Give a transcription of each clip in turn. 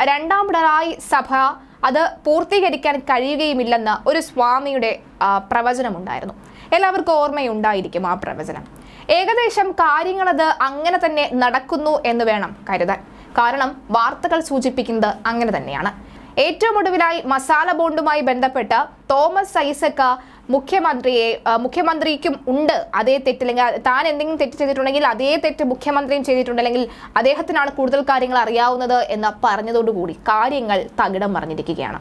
രണ്ടാം പിണറായി സഭ അത് പൂർത്തീകരിക്കാൻ കഴിയുകയുമില്ലെന്ന് ഒരു സ്വാമിയുടെ പ്രവചനമുണ്ടായിരുന്നു. എല്ലാവർക്കും ഓർമ്മയുണ്ടായിരിക്കും ആ പ്രവചനം. ഏകദേശം കാര്യങ്ങളത് അങ്ങനെ തന്നെ നടക്കുന്നു എന്ന് വേണം കരുതാൻ. കാരണം വാർത്തകൾ സൂചിപ്പിക്കുന്നത് അങ്ങനെ തന്നെയാണ്. ഏറ്റവും ഒടുവിലായി മസാല ബോണ്ടുമായി ബന്ധപ്പെട്ട് തോമസ് ഐസക്ക മുഖ്യമന്ത്രിയെ മുഖ്യമന്ത്രിക്കും ഉണ്ട് അതേ തെറ്റില്ലെങ്കിൽ താൻ എന്തെങ്കിലും തെറ്റ് ചെയ്തിട്ടുണ്ടെങ്കിൽ അതേ തെറ്റ് മുഖ്യമന്ത്രിയും ചെയ്തിട്ടുണ്ടെങ്കിൽ അദ്ദേഹത്തിനാണ് കൂടുതൽ കാര്യങ്ങൾ അറിയാവുന്നത് എന്ന് പറഞ്ഞതോടുകൂടി കാര്യങ്ങൾ തകിടം മറിഞ്ഞിരിക്കുകയാണ്.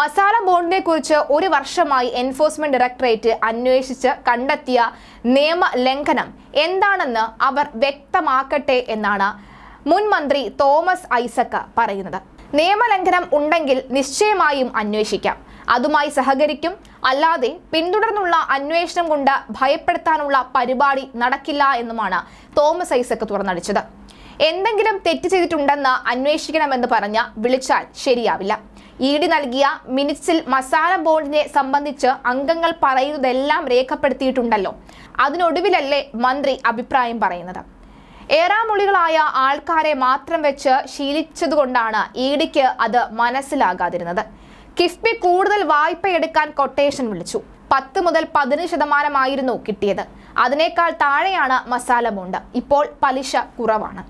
മസാല ബോണ്ടിനെ കുറിച്ച് ഒരു വർഷമായി എൻഫോഴ്സ്മെന്റ് ഡയറക്ടറേറ്റ് അന്വേഷിച്ച് കണ്ടെത്തിയ നിയമ ലംഘനം എന്താണെന്ന് അവർ വ്യക്തമാക്കട്ടെ എന്നാണ് മുൻ മന്ത്രി തോമസ് ഐസക്ക പറയുന്നത്. നിയമലംഘനം ഉണ്ടെങ്കിൽ നിശ്ചയമായും അന്വേഷിക്കാം. അതുമായി സഹകരിക്കും. അല്ലാതെ പിന്തുടർന്നുള്ള അന്വേഷണം കൊണ്ട് ഭയപ്പെടുത്താനുള്ള പരിപാടി നടക്കില്ല എന്നുമാണ് തോമസ് ഐസക് തുറന്നടിച്ചത്. എന്തെങ്കിലും തെറ്റ് ചെയ്തിട്ടുണ്ടെന്ന് അന്വേഷിക്കണമെന്ന് പറഞ്ഞ വിളിച്ചാൽ ശരിയാവില്ല. ഇ ഡി നൽകിയ മിനിറ്റ്സിൽ മസാല ബോണ്ടിനെ സംബന്ധിച്ച് അംഗങ്ങൾ പറയുന്നതെല്ലാം രേഖപ്പെടുത്തിയിട്ടുണ്ടല്ലോ. അതിനൊടുവിലല്ലേ മന്ത്രി അഭിപ്രായം പറയുന്നത്. ഏറാമൊളികളായ ആൾക്കാരെ മാത്രം വെച്ച് ശീലിച്ചതുകൊണ്ടാണ് ഇ ഡിക്ക് അത് മനസ്സിലാകാതിരുന്നത്. കിഫ്ബി കൂടുതൽ വായ്പ എടുക്കാൻ കൊട്ടേഷൻ വിളിച്ചു. പത്ത് മുതൽ പതിനഞ്ച് ശതമാനമായിരുന്നു കിട്ടിയത്. അതിനേക്കാൾ താഴെയാണ് മസാല ബോണ്ട്. ഇപ്പോൾ പലിശ കുറവാണ്.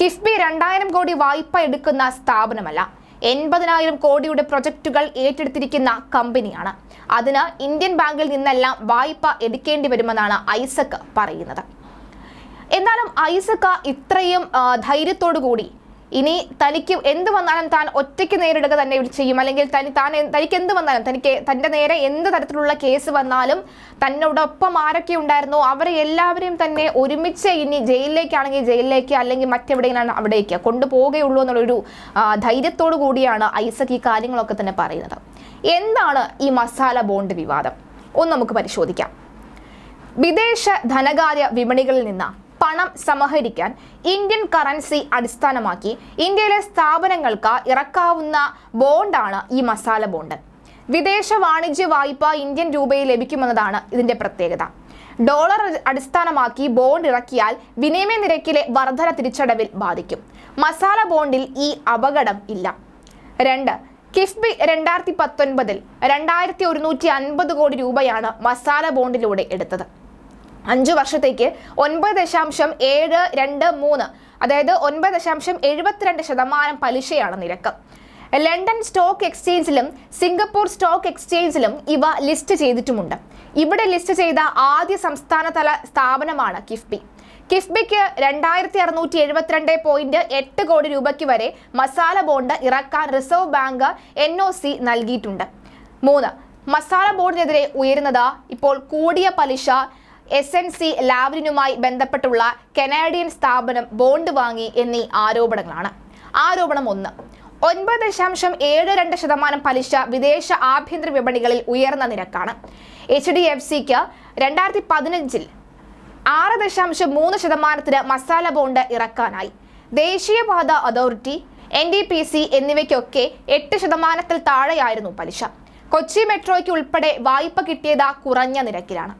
കിഫ്ബി രണ്ടായിരം കോടി വായ്പ എടുക്കുന്ന സ്ഥാപനമല്ല. എൺപതിനായിരം കോടിയുടെ പ്രൊജക്ടുകൾ ഏറ്റെടുത്തിരിക്കുന്ന കമ്പനിയാണ്. അതിന് ഇന്ത്യൻ ബാങ്കിൽ നിന്നെല്ലാം വായ്പ എടുക്കേണ്ടി വരുമെന്നാണ് ഐസക് പറയുന്നത്. എന്നാലും ഐസക് ഇത്രയും ധൈര്യത്തോടു കൂടി ഇനി തനിക്ക് എന്ത് വന്നാലും താൻ ഒറ്റയ്ക്ക് നേരിടുക തന്നെ ചെയ്യും. അല്ലെങ്കിൽ തനി താൻ തനിക്ക് എന്ത് വന്നാലും തനിക്ക് തന്റെ നേരെ എന്ത് തരത്തിലുള്ള കേസ് വന്നാലും തന്നോടൊപ്പം ആരൊക്കെ ഉണ്ടായിരുന്നു അവരെ എല്ലാവരെയും തന്നെ ഒരുമിച്ച് ഇനി ജയിലിലേക്കാണെങ്കിൽ ജയിലിലേക്ക് അല്ലെങ്കിൽ മറ്റെവിടെയാണ് അവിടേക്ക് കൊണ്ടുപോകുകയുള്ളൂ എന്നുള്ളൊരു ധൈര്യത്തോടു കൂടിയാണ് ഐസക് ഈ കാര്യങ്ങളൊക്കെ തന്നെ പറയുന്നത്. എന്താണ് ഈ മസാല ബോണ്ട് വിവാദം? ഒന്ന് നമുക്ക് പരിശോധിക്കാം. വിദേശ ധനകാര്യ വിപണികളിൽ നിന്ന് പണം സമാഹരിക്കാൻ ഇന്ത്യൻ കറൻസി അടിസ്ഥാനമാക്കി ഇന്ത്യയിലെ സ്ഥാപനങ്ങൾക്ക് ഇറക്കാവുന്ന ബോണ്ടാണ് ഈ മസാല ബോണ്ട്. വിദേശ വാണിജ്യ വായ്പ ഇന്ത്യൻ രൂപയിൽ ലഭിക്കുമെന്നതാണ് ഇതിന്റെ പ്രത്യേകത. ഡോളർ അടിസ്ഥാനമാക്കി ബോണ്ട് ഇറക്കിയാൽ വിനിമയ നിരക്കിലെ വർധന തിരിച്ചടവിൽ ബാധിക്കും. മസാല ബോണ്ടിൽ ഈ അപകടം ഇല്ല. രണ്ട് കിഫ്ബി രണ്ടായിരത്തി പത്തൊൻപതിൽ രണ്ടായിരത്തി ഒരുന്നൂറ്റി അൻപത് കോടി രൂപയാണ് മസാല ബോണ്ടിലൂടെ എടുത്തത്. അഞ്ചു വർഷത്തേക്ക് ഒൻപത് ദശാംശം ഏഴ് രണ്ട് മൂന്ന് അതായത് ഒൻപത് ദശാംശം എഴുപത്തിരണ്ട് ശതമാനം പലിശയാണ് നിരക്ക്. ലണ്ടൻ സ്റ്റോക്ക് എക്സ്ചേഞ്ചിലും സിംഗപ്പൂർ സ്റ്റോക്ക് എക്സ്ചേഞ്ചിലും ഇവ ലിസ്റ്റ് ചെയ്തിട്ടുമുണ്ട്. ഇവിടെ ലിസ്റ്റ് ചെയ്ത ആദ്യ സംസ്ഥാനതല സ്ഥാപനമാണ് കിഫ്ബി. കിഫ്ബിക്ക് രണ്ടായിരത്തി അറുന്നൂറ്റി എഴുപത്തിരണ്ട് പോയിന്റ് എട്ട് കോടി രൂപയ്ക്ക് വരെ മസാല ബോണ്ട് ഇറക്കാൻ reserve bank N O C നൽകിയിട്ടുണ്ട്. മൂന്ന് മസാല ബോർഡിനെതിരെ ഉയരുന്നത് ഇപ്പോൾ കൂടിയ പലിശ എസ് എൻ സി ലാവലിനുമായി ബന്ധപ്പെട്ടുള്ള കനേഡിയൻ സ്ഥാപനം ബോണ്ട് വാങ്ങി എന്നീ ആരോപണങ്ങളാണ്. ആരോപണം ഒന്ന്. ഒൻപത് ദശാംശം ഏഴ് രണ്ട് ശതമാനം പലിശ വിദേശ ആഭ്യന്തര വിപണികളിൽ ഉയർന്ന നിരക്കാണ്. എച്ച് ഡി എഫ് സിക്ക് രണ്ടായിരത്തി പതിനഞ്ചിൽ ആറ് ദശാംശം മൂന്ന് ശതമാനത്തിന് മസാല ബോണ്ട് ഇറക്കാനായി. ദേശീയപാത authority N D P C എന്നിവയ്ക്കൊക്കെ എട്ട് ശതമാനത്തിൽ താഴെയായിരുന്നു പലിശ. കൊച്ചി മെട്രോയ്ക്ക് ഉൾപ്പെടെ വായ്പ കിട്ടിയത് കുറഞ്ഞ നിരക്കിലാണ്.